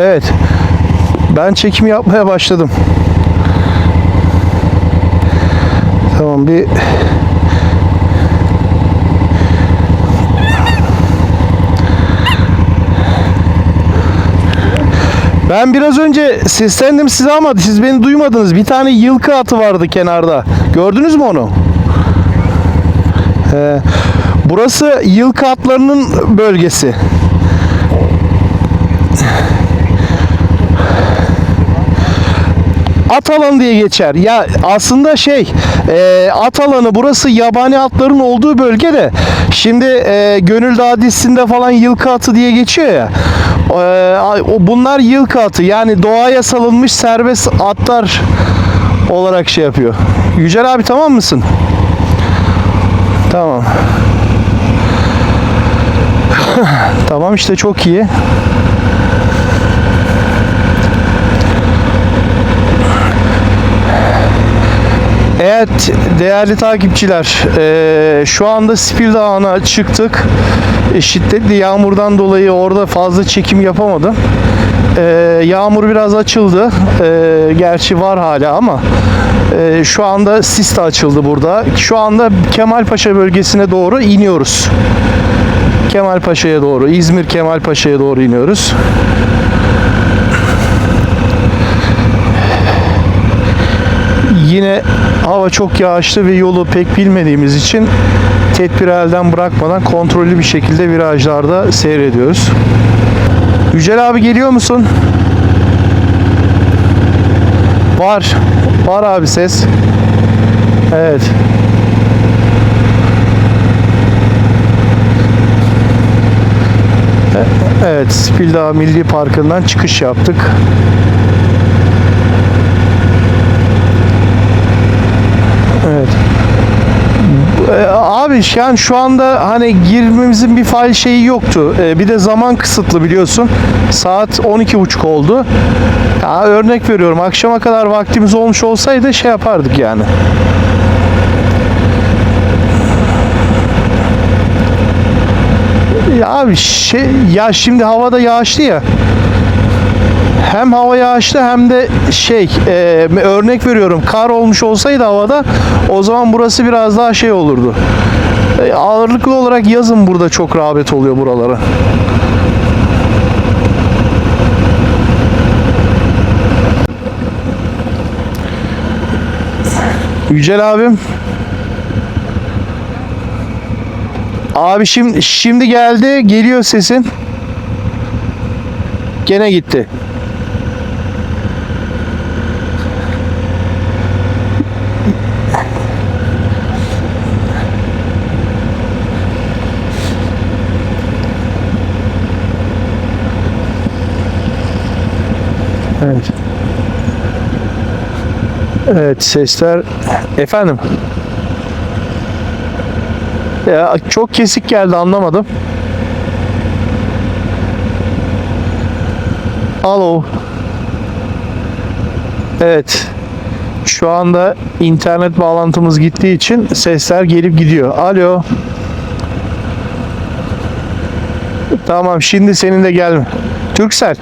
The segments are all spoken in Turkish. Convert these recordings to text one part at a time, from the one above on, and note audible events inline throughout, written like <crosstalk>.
Evet. Ben çekim yapmaya başladım. Tamam bir Ben biraz önce seslendim size ama siz beni duymadınız. Bir tane yılkı atı vardı kenarda. Gördünüz mü onu? Ee, burası yılkı atlarının bölgesi. At alanı diye geçer. Ya aslında şey e, at alanı burası yabani atların olduğu bölge de şimdi e, Gönül Dağı dizisinde falan yılkı atı diye geçiyor ya. E, bunlar yılkı atı yani doğaya salınmış serbest atlar olarak şey yapıyor. Yücel abi tamam mısın? Tamam. <laughs> tamam işte çok iyi. Evet değerli takipçiler eee, şu anda Spil Dağı'na çıktık. E, şiddetli yağmurdan dolayı orada fazla çekim yapamadım. Eee, yağmur biraz açıldı. Gerçi var hala ama şu anda sis de açıldı burada. Şu anda Kemalpaşa bölgesine doğru iniyoruz. Kemalpaşa'ya doğru, İzmir Kemalpaşa'ya doğru iniyoruz. Yine hava çok yağışlı ve yolu pek bilmediğimiz için tedbiri elden bırakmadan kontrollü bir şekilde virajlarda seyrediyoruz. Yücel abi geliyor musun? Var. Var abi ses. Evet. E- Evet, Spildağ Milli Parkı'ndan çıkış yaptık. Evet. Ee, Abi yani şu anda hani girmemizin bir fail şeyi yoktu. Ee, bir de zaman kısıtlı biliyorsun. Saat 12.30 oldu. Ya örnek veriyorum akşama kadar vaktimiz olmuş olsaydı şey yapardık yani. Ya abi şey ya şimdi havada yağışlı ya. Hem hava yağışlı hem de şey e, örnek veriyorum kar olmuş olsaydı havada o zaman burası biraz daha şey olurdu. E, ağırlıklı olarak yazın burada çok rağbet oluyor buralara. Yücel abim. Abi şimdi şimdi geldi. Geliyor sesin. Gene gitti. Evet. Evet sesler efendim. Ya çok kesik geldi anlamadım. Alo. Evet. Şu anda internet bağlantımız gittiği için sesler gelip gidiyor. Alo. Tamam şimdi senin de gelme. Türksel.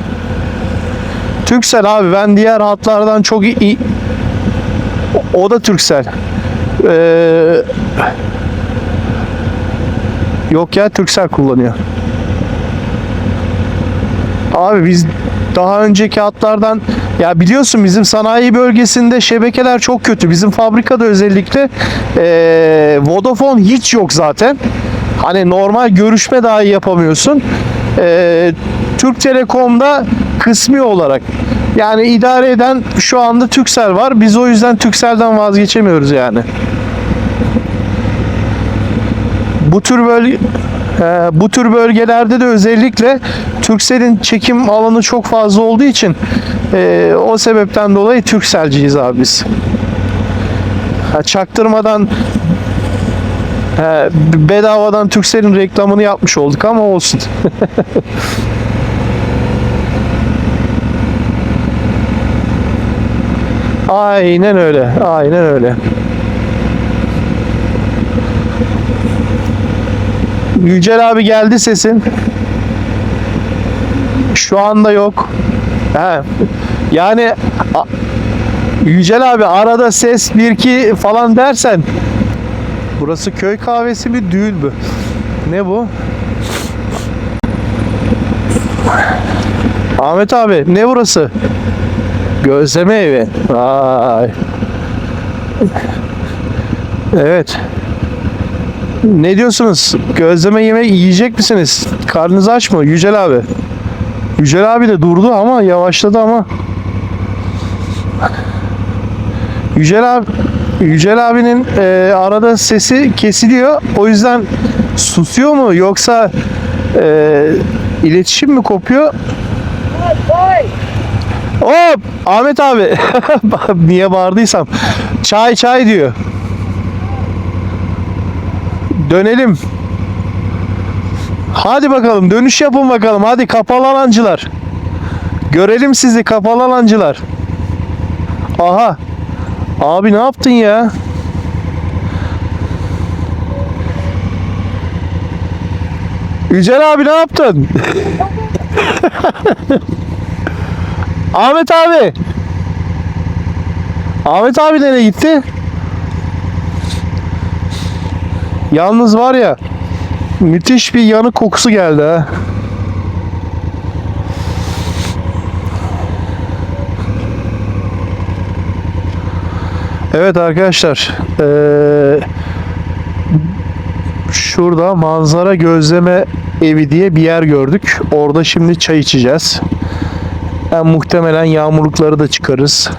Türksel abi ben diğer hatlardan çok iyi. O da Türksel. Ee, yok ya Türksel kullanıyor. Abi biz daha önceki hatlardan ya biliyorsun bizim sanayi bölgesinde şebekeler çok kötü. Bizim fabrikada özellikle ee, Vodafone hiç yok zaten. Hani normal görüşme dahi yapamıyorsun. Ee, Türk Telekom'da kısmi olarak yani idare eden şu anda Türksel var. Biz o yüzden Türksel'den vazgeçemiyoruz yani. Bu tür bölge e, bu tür bölgelerde de özellikle Türksel'in çekim alanı çok fazla olduğu için e, o sebepten dolayı Türkselciyiz abi biz. Çaktırmadan e, bedavadan Türksel'in reklamını yapmış olduk ama olsun. <laughs> Aynen öyle. Aynen öyle. Yücel abi geldi sesin. Şu anda yok. He. Yani Yücel abi arada ses bir iki falan dersen Burası köy kahvesi mi düğün mü? Ne bu? Ahmet abi ne burası? Gözleme evi. Vay. Evet. Ne diyorsunuz? Gözleme yemeği yiyecek misiniz? Karnınız aç mı? Yücel abi. Yücel abi de durdu ama yavaşladı ama. Yücel abi Yücel abinin e, arada sesi kesiliyor. O yüzden susuyor mu yoksa e, iletişim mi kopuyor? Hop Ahmet abi <laughs> niye bağırdıysam çay çay diyor. Dönelim. Hadi bakalım dönüş yapın bakalım. Hadi kapalı alancılar. Görelim sizi kapalı alancılar. Aha. Abi ne yaptın ya? Yücel abi ne yaptın? <laughs> Ahmet abi. Ahmet abi nereye gitti? Yalnız var ya müthiş bir yanık kokusu geldi ha. Evet arkadaşlar eee, şurada manzara gözleme evi diye bir yer gördük. Orada şimdi çay içeceğiz. Yani muhtemelen yağmurlukları da çıkarız.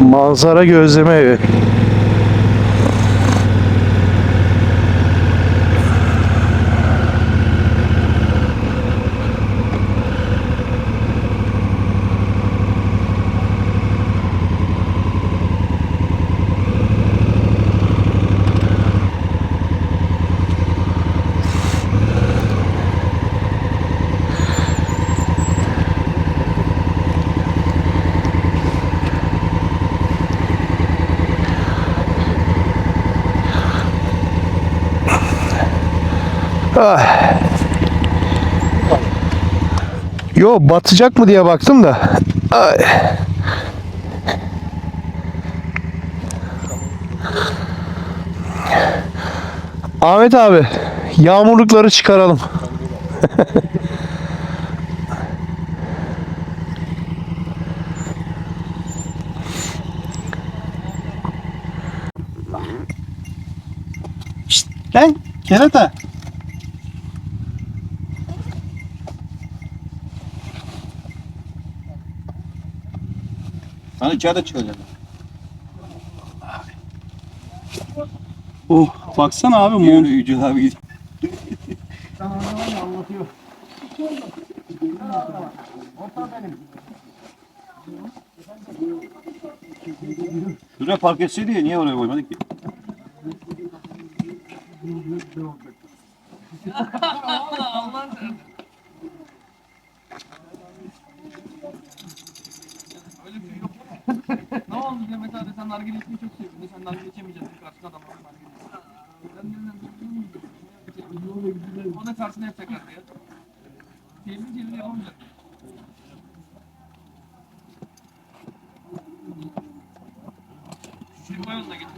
Manzara gözleme evi. Ah. Yo batacak mı diye baktım da. Ay. Ahmet abi yağmurlukları çıkaralım. Lan kerata. Sana içeride çıkacak. Oh baksana abi mont. Yürü Yücel abi git. Şuraya park etseydi ya niye oraya koymadık ki? Sen nargile içmeyi çok seviyordun. Sen nargile içemeyeceksin. Karşına adam var nargile. Ben de O da karşına yapacaklar diye. Çeviri çeviri yapamayacak. Şu koy onunla git.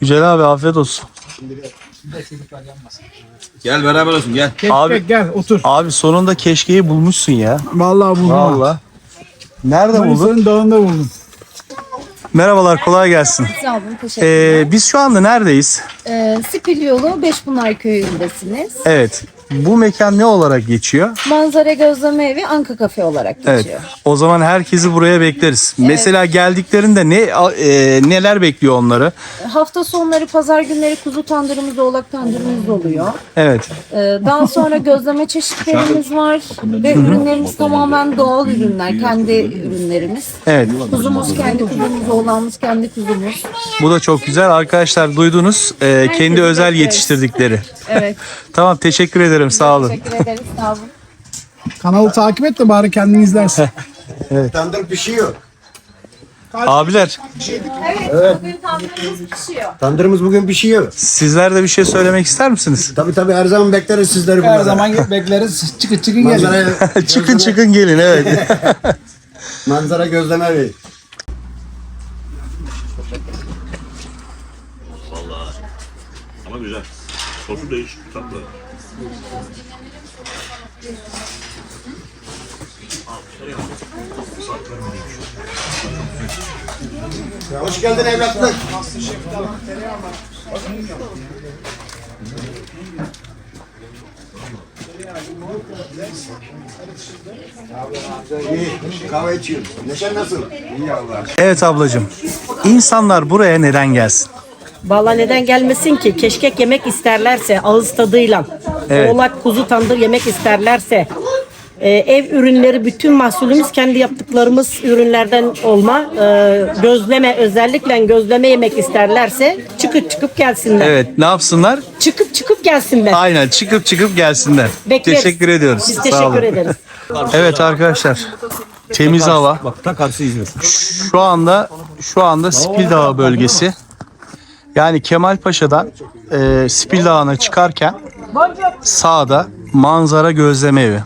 Güzel abi afiyet olsun. Gel beraber olsun gel. Abi Gel otur. abi sonunda keşkeyi bulmuşsun ya. Vallahi buldum. ha. Vallahi. Nerede buldun? Manisa'nın dağında buldum. Merhabalar kolay gelsin. Sağ olun, teşekkürler. Ee, biz şu anda neredeyiz? Ee, Spil yolu Beşpınar köyündesiniz. Evet. Bu mekan ne olarak geçiyor? Manzara Gözleme Evi Anka Kafe olarak Evet. geçiyor. O zaman herkesi buraya bekleriz. Mesela geldiklerinde ne e, neler bekliyor onları? Hafta sonları, pazar günleri kuzu tandırımız, oğlak tandırımız oluyor. Evet. Ee, Daha sonra gözleme çeşitlerimiz var ve ürünlerimiz tamamen doğal ürünler, kendi ürünlerimiz. Evet. Kuzumuz kendi kuzumuz, oğlanımız kendi kuzumuz. Bu da çok güzel. Arkadaşlar duydunuz. E, kendi özel bekleriz. yetiştirdikleri. Evet. <laughs> Tamar teşekkür ederim. Sağ olun. Teşekkür ederiz. Sağ olun. Kanalı takip et de bari kendin izlersin. <laughs> Tandır pişiyor. Abiler Evet, bugün tandırımız pişiyor. Tandırımız bugün pişiyor. sizler de bir şey söylemek ister misiniz? Tabii tabii her zaman bekleriz sizleri burada. Her zaman bekleriz. <laughs> Çıkın çıkın gelin. Manzara, <laughs> çıkın çıkın gelin evet. manzara gözleme evi. Ama güzel. Sosu değişik, tatlı. Hoş geldin evlatlık. İyi, kahve içiyoruz. Neşen nasıl? İyi Allah. Evet ablacığım. İnsanlar buraya neden gelsin? Valla neden gelmesin ki? Keşkek yemek isterlerse ağız tadıyla, Evet. oğlak kuzu tandır yemek isterlerse, e, ev ürünleri bütün mahsulümüz kendi yaptıklarımız ürünlerden olma. E, gözleme özellikle gözleme yemek isterlerse çıkıp çıkıp gelsinler. Evet ne yapsınlar? Çıkıp çıkıp gelsinler. Aynen çıkıp çıkıp gelsinler. Bekleriz. Teşekkür ediyoruz. Biz Sağ teşekkür olun. ederiz. Evet arkadaşlar. Temiz hava. Bak tam karşısı İzmir. Şu anda şu anda Spil Dağı bölgesi. Yani Kemalpaşa'dan e, Spil Dağı'na çıkarken sağda manzara gözleme evi.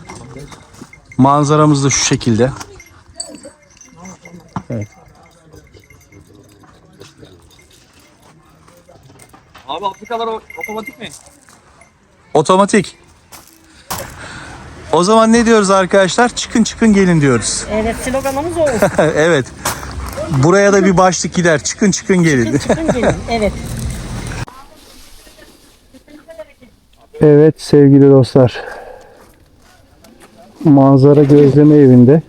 Manzaramız da şu şekilde. Abi Afrikalar otomatik mi? Otomatik. O zaman ne diyoruz arkadaşlar? Çıkın çıkın gelin diyoruz. <laughs> Evet sloganımız o. <laughs> evet. Buraya da bir başlık gider. Çıkın çıkın gelin. Çıkın gelin. <laughs> Evet. Evet sevgili dostlar. Manzara gözleme evinde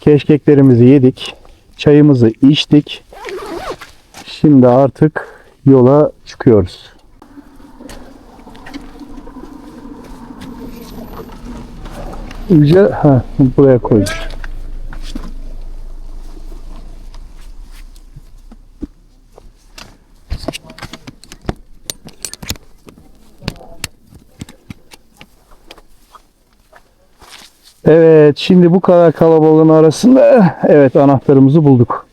keşkeklerimizi yedik. Çayımızı içtik. Şimdi artık yola çıkıyoruz. Güzel. Ha, buraya koymuş. Evet, şimdi bu kadar kalabalığın arasında evet anahtarımızı bulduk.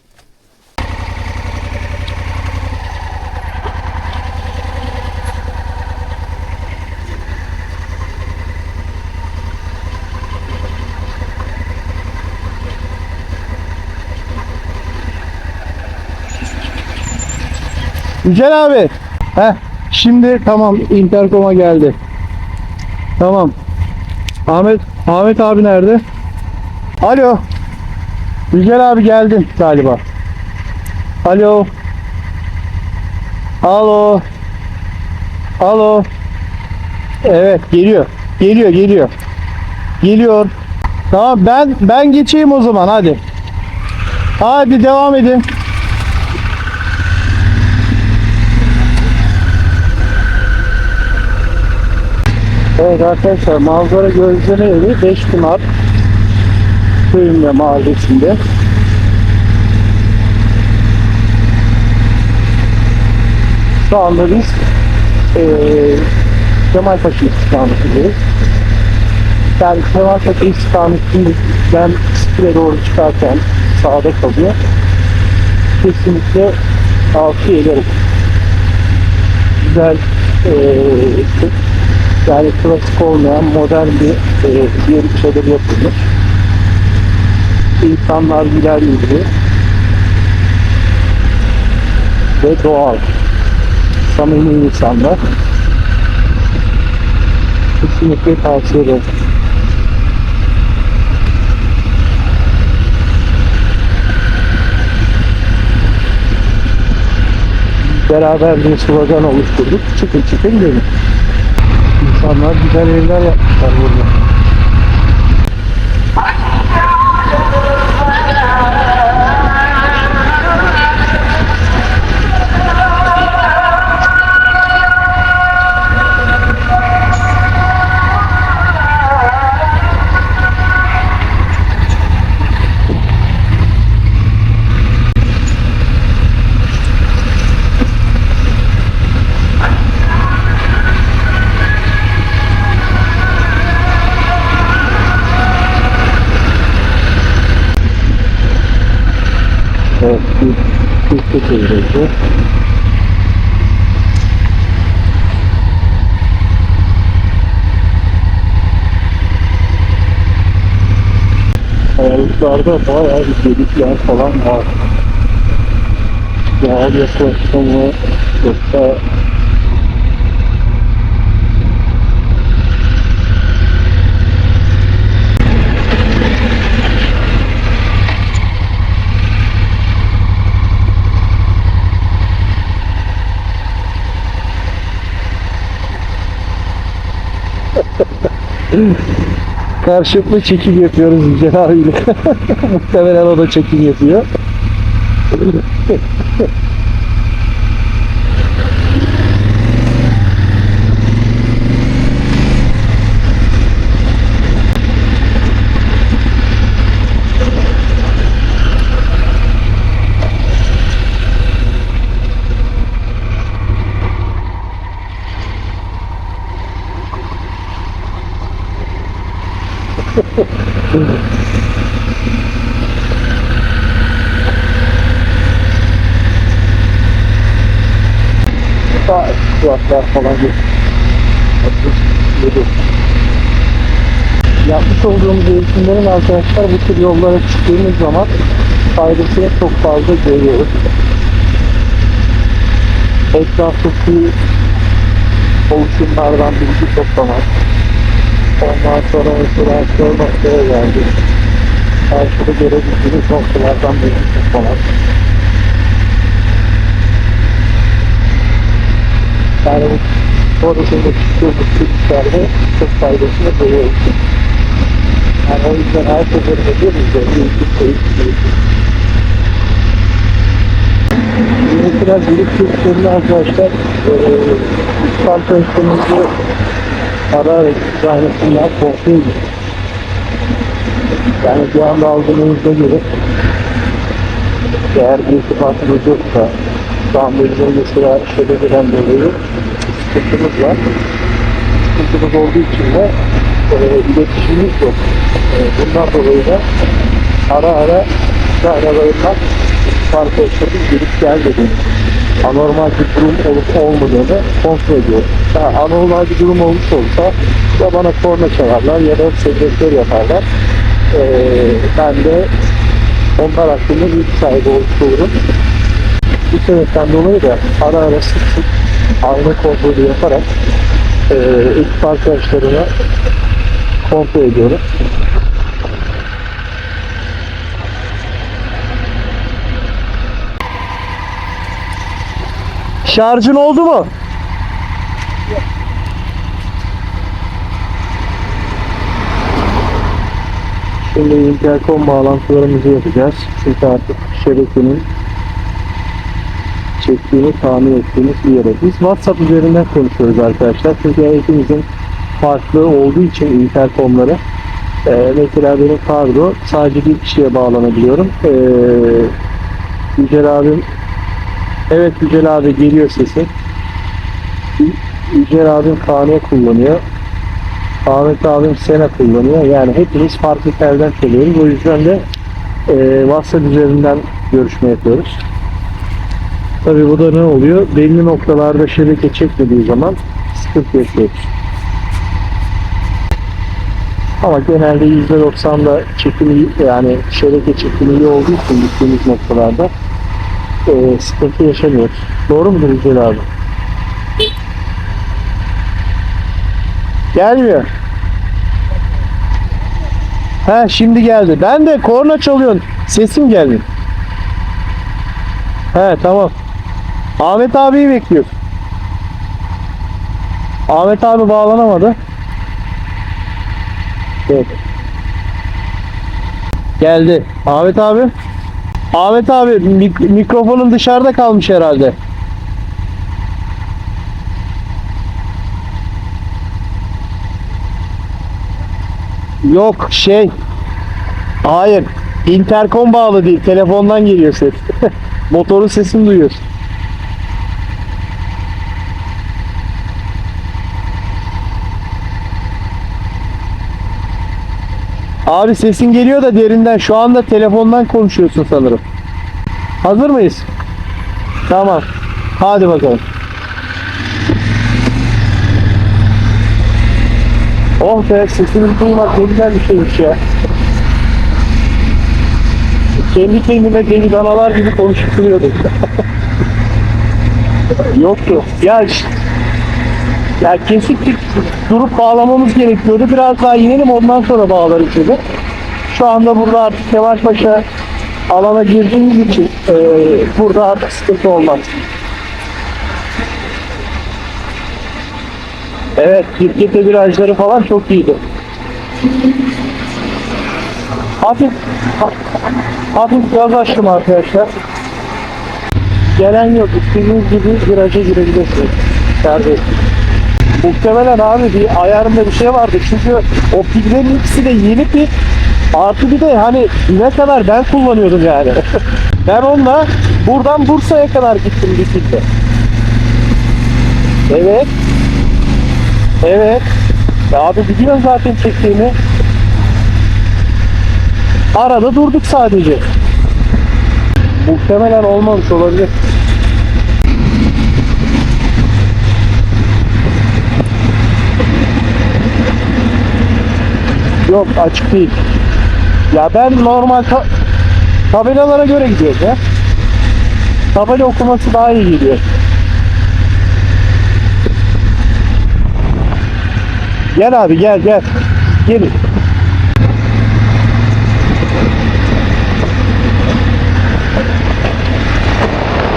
Yücel abi. Heh, şimdi tamam interkoma geldi. Tamam. Ahmet Ahmet abi nerede? Alo. Yücel abi geldin galiba. Alo. Alo. Alo. Evet geliyor. Geliyor geliyor. Geliyor. Tamam ben ben geçeyim o zaman hadi. Hadi devam edin. Evet arkadaşlar manzara gözleme evi 5 Pınar köyünde mahallesinde. Şu anda biz eee Kemalpaşa istikametindeyiz. Yani Kemalpaşa istikametinden İskil'e doğru çıkarken sağda kalıyor. Kesinlikle tavsiye ederim. Güzel eee yani klasik olmayan modern bir e, diğer şeyler yapılmış. İnsanlar güler yüzlü ve doğal. Samimi insanlar. Kesinlikle tavsiye ederim. Beraber bir slogan oluşturduk. Çıkın çıkın gelin. İnsanlar güzel evler yapmışlar burada. Türkçe çevirisi. Kayalıklarda bayağı bir delikler falan var. Doğal yaklaşım mı yoksa karşılıklı çekim yapıyoruz Yücel abiyle. <laughs> Muhtemelen o da çekim yapıyor. Daha kulaklar falan yok. Yapmış olduğumuz eğitimlerin arkadaşlar bu tür yollara çıktığımız zaman faydasını çok fazla görüyoruz. Etraftaki oluşumlardan bilgi toplamak. Ondan sonra şu noktaya geldik. Karşıda görebildiğiniz noktalardan bilgi toplamak. Yani sonrasında çıktığımız çıkışlarda çok faydasını görüyoruz. Yani o yüzden her seferinde diyoruz eğitim, eğitim, eğitim. Mesela gelip Türklerinde arkadaşlar eee İslam pensiyonumuzu ara ve sahnesinden ediyor. Yani bir anda aldığınızda göre eğer bir irtibatınız yoksa tamirde mesela şebekeden dolayı sıkıntımız var. Sıkıntımız olduğu için de e, iletişimimiz yok. E, bundan dolayı da ara ara da aralarından arkadaşlarım gelip gel dedi. Anormal bir durum olup olmadığını kontrol ediyor. Ha, anormal bir durum olmuş olsa ya bana korna çalarlar ya da sekreter yaparlar. E, ben de onlar hakkında bilgi sahibi olmuş olurum. Bu sebepten dolayı da ara ara sık sık ayna kontrolü yaparak e, ekip arkadaşlarına kontrol ediyorum. Şarjın oldu mu? Şimdi interkom bağlantılarımızı yapacağız. Çünkü artık şebekenin çektiğini tahmin ettiğimiz bir yere. Biz WhatsApp üzerinden konuşuyoruz arkadaşlar. Çünkü hepimizin farklı olduğu için interkomları. Ee, mesela benim Kardo sadece bir kişiye bağlanabiliyorum. Ee, Yücel abim Evet Yücel abi geliyor sesi. Yü- Yücel abim Kane kullanıyor. Ahmet abim Sena kullanıyor. Yani hepimiz farklı telden çalıyoruz. O yüzden de e, WhatsApp üzerinden görüşme yapıyoruz. Tabii bu da ne oluyor? Belli noktalarda şebeke çekmediği zaman sıkıntı yaşıyoruz. Ama genelde %90'da çekim iyi- yani şebeke çekimi iyi olduğu için gittiğimiz noktalarda e, sıkıntı yaşamıyoruz. Doğru mudur Yücel abi? Gelmiyor. Ha şimdi geldi. Ben de korna çalıyorsun. Sesim gelmiyor. He tamam. Ahmet abiyi bekliyor. Ahmet abi bağlanamadı. Evet. Geldi. Ahmet abi. Ahmet abi mik- mikrofonun dışarıda kalmış herhalde. Yok şey. Hayır. Interkom bağlı değil. Telefondan geliyor ses. <laughs> Motorun sesini duyuyorsun. Abi sesin geliyor da derinden. Şu anda telefondan konuşuyorsun sanırım. Hazır mıyız? Tamam. Hadi bakalım. Oh be sesini duymak ne güzel bir şeymiş ya. Kendi kendime deli danalar gibi konuşup duruyordum. <laughs> Yoktu. Ya işte, ya kesik durup bağlamamız gerekiyordu. Biraz daha inelim ondan sonra bağlarız dedi. Şu anda burada artık yavaş başa alana girdiğimiz için eee, burada artık sıkıntı olmaz. Evet, Kirkete virajları falan çok iyiydi. Hafif, ha- hafif gaz açtım arkadaşlar. Gelen yok, istediğiniz gibi viraja girebilirsiniz. Serbest. Muhtemelen abi bir ayarında bir şey vardı çünkü o pillerin ikisi de yeni pil artı bir de hani ne kadar ben kullanıyordum yani. <laughs> ben onunla buradan Bursa'ya kadar gittim bir pille. Evet. Evet. Ya abi biliyorsun zaten çektiğimi. Arada durduk sadece. Muhtemelen olmamış olabilir. Yok açık değil. Ya ben normal ta- tabelalara göre gidiyorum ya. Tabela okuması daha iyi geliyor. Gel abi gel gel. Gel.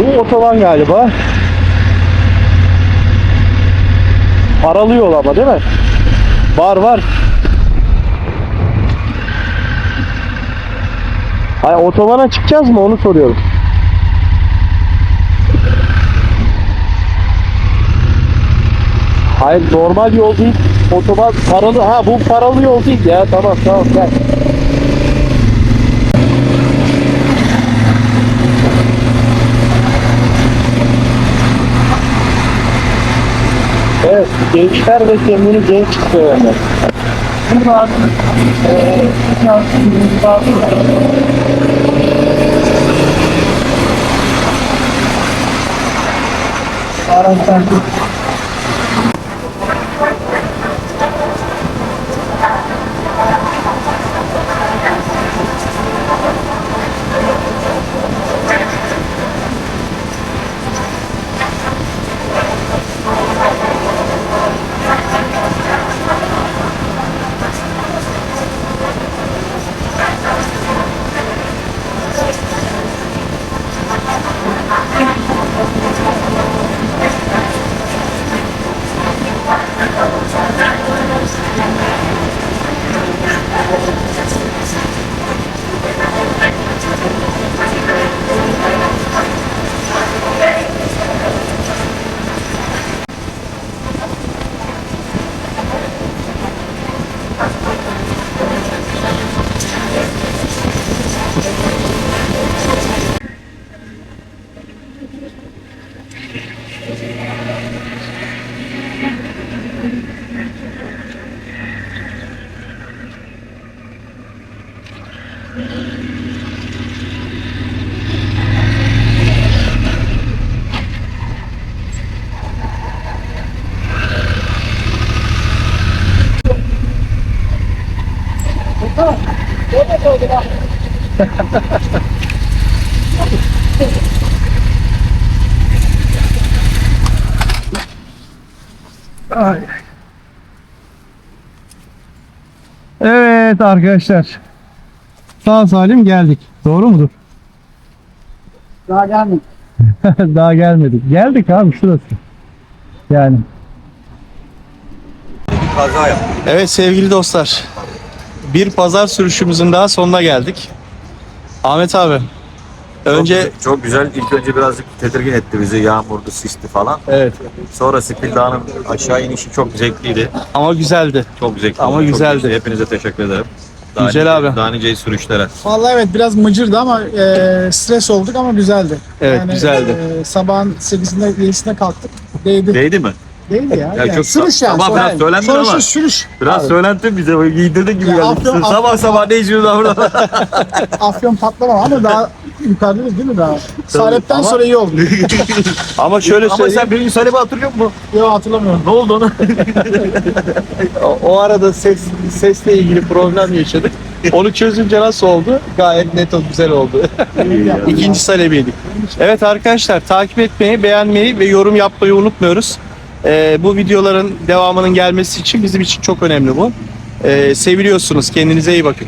Bu otoban galiba. Paralı yol ama değil mi? Var var. Hayır otobana çıkacağız mı onu soruyorum. Hayır normal yol değil. Otoban paralı. Ha bu paralı yol değil ya. Tamam tamam gel. Evet, gençler ve kendini genç hissediyorlar. Burada artık eee, bazı araçlar Evet arkadaşlar. Sağ salim geldik. Doğru mudur? Daha gelmedi. <laughs> Daha gelmedik. Geldik abi şurası. Yani. kaza yaptık. Evet sevgili dostlar. Bir pazar sürüşümüzün daha sonuna geldik. Ahmet abi. Önce çok, çok güzel. İlk önce birazcık tedirgin etti bizi. Yağmurdu, sisti falan. evet Sonra Spil Dağı'nın aşağı inişi çok zevkliydi. ama güzeldi. Çok zevkli. Ama çok güzeldi. geçti. Hepinize teşekkür ederim. Güzel abi. Daha nice sürüşlere. Vallahi evet biraz mıcırdı ama e, stres olduk ama güzeldi. Evet, güzeldi. e, sabahın 8'inde 7'sinde kalktık. Değdi. Değdi mi? Değdi ya. Ya yani çok- sürüş yani. Sabah biraz söylendin sonuçta ama. sürüş. Biraz söylentin bize. Giydirdin gibi Ya geldi. Afyon- sabah Afyon- sabah ne işiniz var burada? Afyon patlama ama daha yukarıdayız değil mi daha? Salep'ten Ama- sonra iyi oldu. <laughs> Ama şöyle Ama söyleyeyim. sen birinci sahibi hatırlıyor musun? Yok hatırlamıyorum. Ne oldu ona? <laughs> O, o arada ses sesle ilgili problem yaşadık. Onu çözünce nasıl oldu? Gayet net oldu, güzel oldu. İkinci salebiydik. Evet arkadaşlar takip etmeyi, beğenmeyi ve yorum yapmayı unutmuyoruz. Ee, bu videoların devamının gelmesi için bizim için çok önemli bu. Ee, seviliyorsunuz. Kendinize iyi bakın.